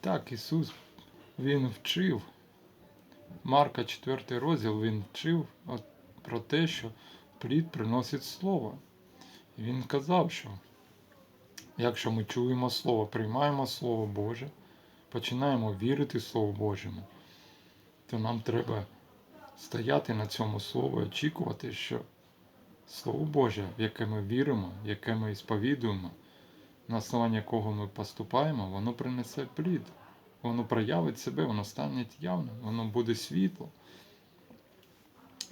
так, Ісус, Він вчив. Марка 4 розділ Він вчив про те, що плід приносить слово. Він казав, що якщо ми чуємо Слово, приймаємо Слово Боже, починаємо вірити Слову Божому, то нам треба стояти на цьому слові, очікувати, що Слово Боже, в яке ми віримо, яке ми сповідуємо, на основанні якого ми поступаємо, воно принесе плід. Воно проявить себе, воно стане явним, воно буде світло.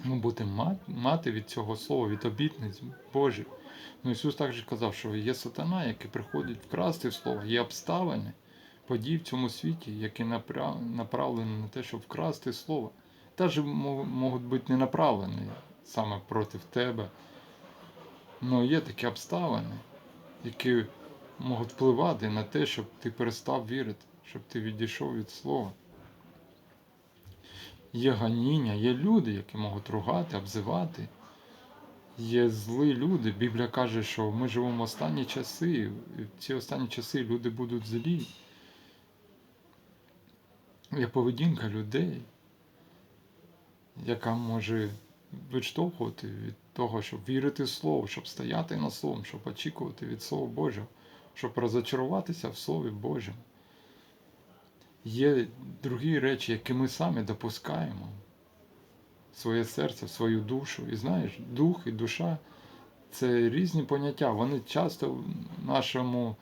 Ми будемо мати від цього слова, від обітниць Божих. Ну, Ісус також казав, що є сатана, який приходить вкрасти слово, є обставини, події в цьому світі, які направлені на те, щоб вкрасти слово. Теж можуть бути не направлені саме проти тебе. Але є такі обставини, які можуть впливати на те, щоб ти перестав вірити, щоб ти відійшов від слова. Є ганіння, є люди, які можуть ругати, обзивати. Є злі люди. Біблія каже, що ми живемо останні часи, і в ці останні часи люди будуть злі. Є поведінка людей, яка може відштовхувати від того, щоб вірити в Слово, щоб стояти на Словом, щоб очікувати від Слова Божого, щоб розочаруватися в Слові Божому. Є другі речі, які ми самі допускаємо в своє серце, в свою душу. І знаєш, дух і душа це різні поняття. Вони часто в нашому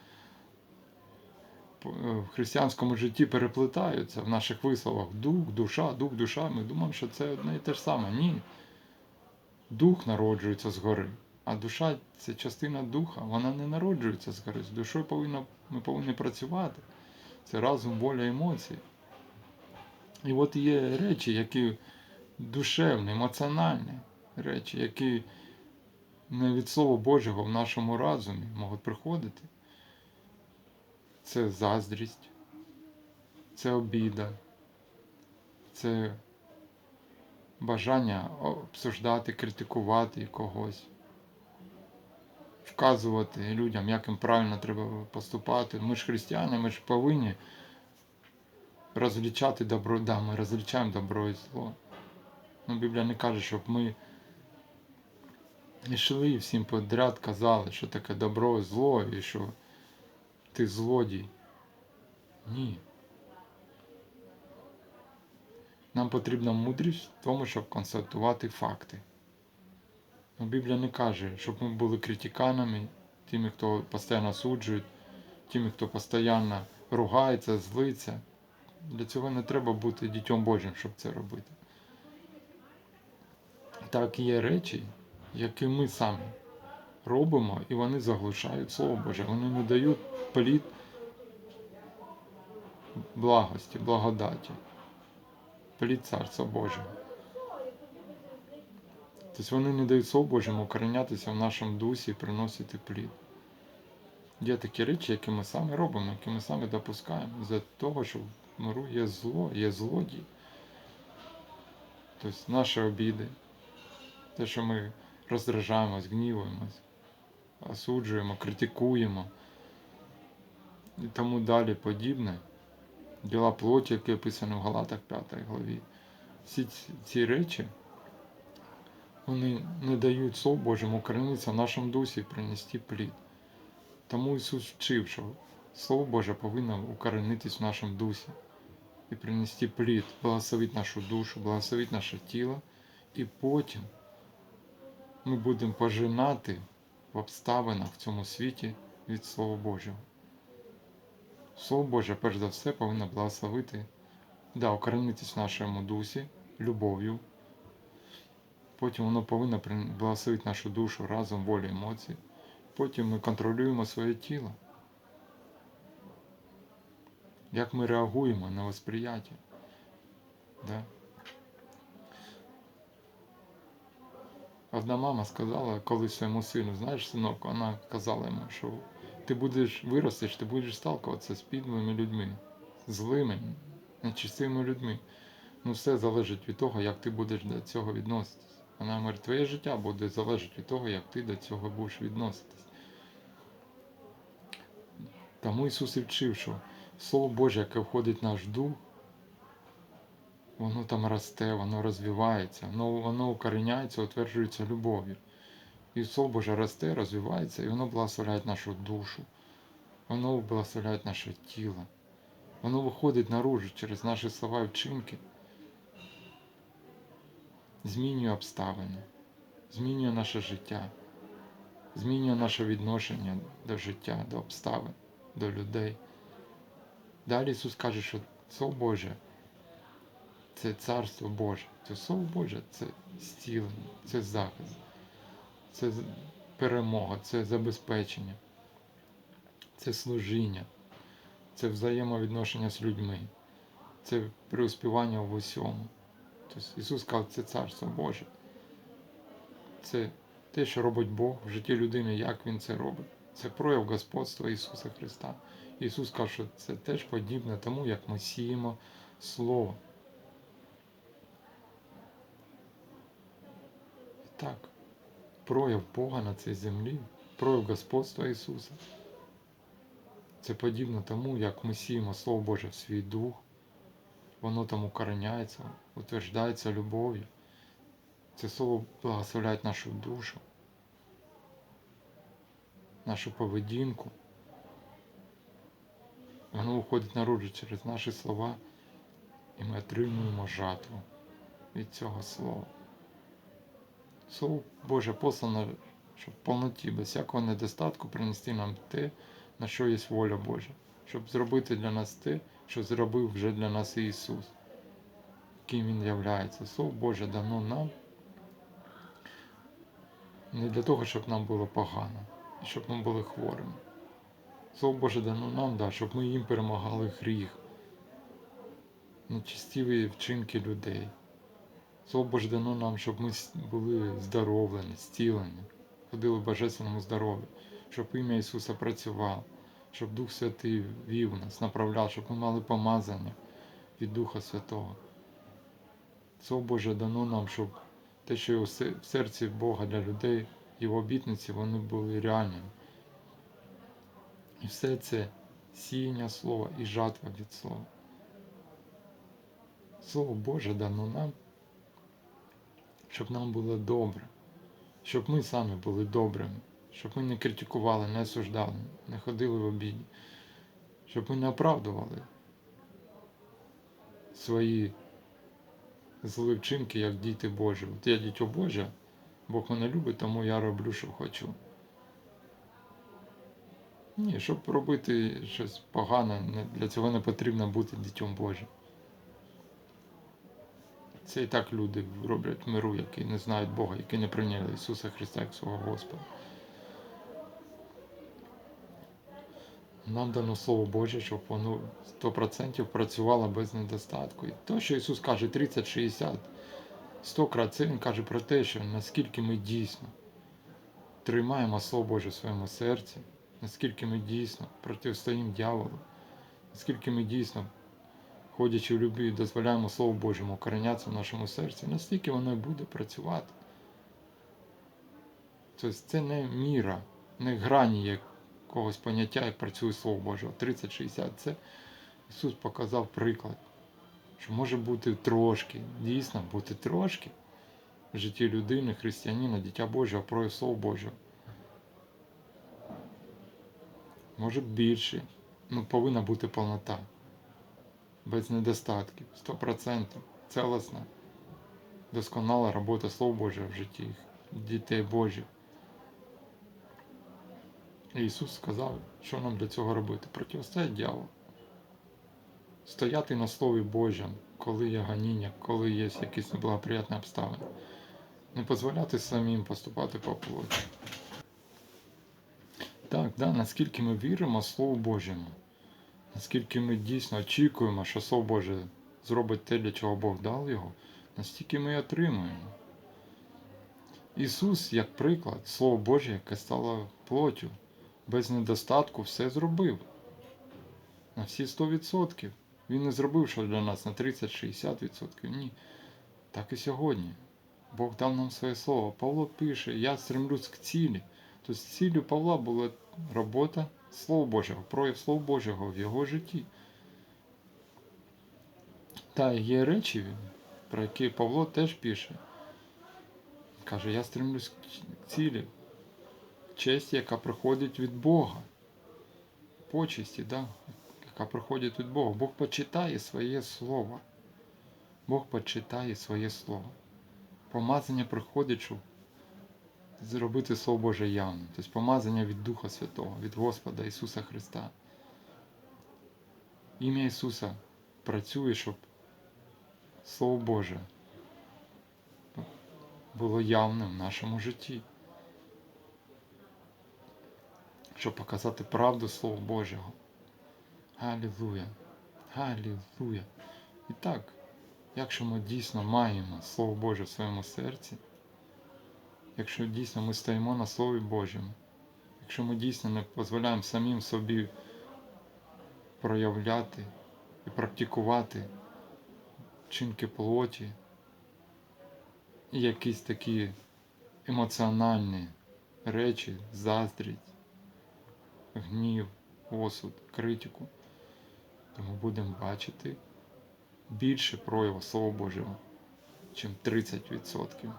е, в християнському житті переплетаються в наших висловах. Дух, душа, дух, душа. Ми думаємо, що це одне і те ж саме. Ні. Дух народжується згори, а душа це частина духа, вона не народжується. З душою повинна, ми повинні працювати. Це разум, воля, емоції. І от є речі, які душевні, емоціональні речі, які не від Слова Божого в нашому разумі можуть приходити. Це заздрість, це обіда, це бажання обсуждати, критикувати когось, вказувати людям, як їм правильно треба поступати. Ми ж християни, ми ж повинні розлічати добро, да, ми розлічаємо добро і зло. Ну, Біблія не каже, щоб ми йшли і всім подряд казали, що таке добро і зло, і що ти злодій. Ні. Нам потрібна мудрість в тому, щоб констатувати факти. Но Біблія не каже, щоб ми були критиканами, тими, хто постійно суджує, тими, хто постійно ругається, злиться. Для цього не треба бути дітьом Божим, щоб це робити. Так є речі, які ми самі робимо, і вони заглушають Слово Боже. Вони не дають плід благості, благодаті, плід Царства Божого. Тобто вони не дають Слову Божому укоренятися в нашому дусі і приносити плід. Є такі речі, які ми самі робимо, які ми самі допускаємо, за того, що в миру є зло, є злодій. Тобто наші обіди, те, що ми роздражаємось, гнівуємось, осуджуємо, критикуємо і тому далі подібне. Діла плоті, які описані в Галатах 5 главі. Всі ці речі вони не дають Слову Божому в нашому дусі принести плід. Тому Ісус вчив, що Слово Боже повинно укоренитись в нашому дусі і принести плід, благословити нашу душу, благословити наше тіло, і потім ми будемо пожинати в обставинах в цьому світі від Слова Божого. Слово Боже, перш за все, повинно благословити, да, укоренитись в нашому дусі, любов'ю. Потім воно повинно благословити нашу душу разом, волю, емоції. Потім ми контролюємо своє тіло. Як ми реагуємо на восприяття. Да? Одна мама сказала колись своєму сину, знаєш, синок, вона казала йому, що ти будеш виростеш, ти будеш сталкуватися з підлими людьми, злими, нечистими людьми. Ну, все залежить від того, як ти будеш до цього відноситись. Вона говорить, твоє життя буде залежати від того, як ти до цього будеш відноситись. Тому Ісус і вчив, що Слово Боже, яке входить в наш дух, воно там росте, воно розвивається, воно, воно укореняється, утверджується любов'ю. І Слово Боже росте, розвивається, і воно благословляє нашу душу, воно благословляє наше тіло. Воно виходить наружу через наші слова і вчинки, змінює обставини, змінює наше життя, змінює наше відношення до життя, до обставин, до людей. Далі Ісус каже, що Слово Боже це Царство Боже. Це Слово Боже це зцілення, це захист, це перемога, це забезпечення, це служіння, це взаємовідношення з людьми, це преуспівання в усьому. Тобто Ісус сказав, це Царство Боже. Це те, що робить Бог в житті людини, як Він це робить. Це прояв господства Ісуса Христа. Ісус каже, що це теж подібне тому, як ми сіємо Слово. І так, прояв Бога на цій землі, прояв господства Ісуса. Це подібно тому, як ми сіємо Слово Боже в свій дух, воно там укореняється, утверждається любов'ю. Це слово благословляє нашу душу, нашу поведінку. Воно виходить наружу через наші слова, і ми отримуємо жатву від цього слова. Слово Боже послано, щоб в повноті, без всякого недостатку принести нам те, на що є воля Божа, щоб зробити для нас те, що зробив вже для нас Ісус, ким Він являється. Слово Боже дано нам не для того, щоб нам було погано, щоб ми були хворими. Слово Боже дано нам, да, щоб ми їм перемагали гріх, нечистиві вчинки людей. Слово Боже дано нам, щоб ми були здоровлені, зцілені, ходили в божественному здоров'ї, щоб ім'я Ісуса працювало, щоб Дух Святий вів нас, направляв, щоб ми мали помазання від Духа Святого. Слово Боже дано нам, щоб те, що є в серці Бога для людей, Його обітниці, вони були реальними. І все це сіяння слова і жатва від слова. Слово Боже дано нам, щоб нам було добре, щоб ми самі були добрими, щоб ми не критикували, не осуждали, не ходили в обіді, щоб ми не оправдували свої злі вчинки, як діти Божі. От я дітьо Боже, Бог мене любить, тому я роблю, що хочу. Ні, щоб робити щось погане, для цього не потрібно бути дітьом Божим. Це і так люди роблять миру, які не знають Бога, які не прийняли Ісуса Христа як свого Господа. Нам дано Слово Боже, щоб воно 100% працювало без недостатку. І то, що Ісус каже 30, 60, 100 крат, це Він каже про те, що наскільки ми дійсно тримаємо Слово Боже в своєму серці, наскільки ми дійсно протистоїмо дьяволу, наскільки ми дійсно, ходячи в любві, дозволяємо Слову Божому укоренятися в нашому серці, настільки воно буде працювати. Тобто це не міра, не грані якогось поняття, як працює Слово Боже. 30-60 це Ісус показав приклад, що може бути трошки, дійсно бути трошки в житті людини, християнина, дитя Божого, прояв Слова Божого. Може більше, ну повинна бути повнота. Без недостатків, 100%. Целісна, досконала робота Слова Божого в житті дітей Божих. Ісус сказав, що нам для цього робити. Протистояти дьяволу. Стояти на Слові Божому, коли є ганіння, коли є якісь неблагоприятні обставини. Не дозволяти самим поступати по плоті. Так, да, наскільки ми віримо Слову Божому, наскільки ми дійсно очікуємо, що Слово Боже зробить те, для чого Бог дав його, настільки ми отримуємо. Ісус, як приклад, Слово Боже, яке стало плоттю, без недостатку все зробив. На всі 100%. Він не зробив що для нас на 30-60%. Ні. Так і сьогодні. Бог дав нам своє слово. Павло пише, я стремлюсь к цілі. Тобто ціллю Павла була робота Слова Божого, прояв Слова Божого в його житті. Та є речі, про які Павло теж пише. Каже, я стремлюсь к цілі, честь, яка приходить від Бога. Почесті, да? яка приходить від Бога. Бог почитає своє слово. Бог почитає своє слово. Помазання приходить, щоб зробити Слово Боже явним. Тобто помазання від Духа Святого, від Господа Ісуса Христа. Ім'я Ісуса працює, щоб Слово Боже було явним в нашому житті. Щоб показати правду Слова Божого. Галілуя! Галілуя! І так, якщо ми дійсно маємо Слово Боже в своєму серці, якщо дійсно ми стоїмо на Слові Божому, якщо ми дійсно не дозволяємо самим собі проявляти і практикувати вчинки плоті і якісь такі емоціональні речі, заздрість, гнів, осуд, критику, то ми будемо бачити більше прояву Слова Божого, чим 30%.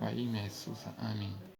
Во ім'я Ісуса. Амінь.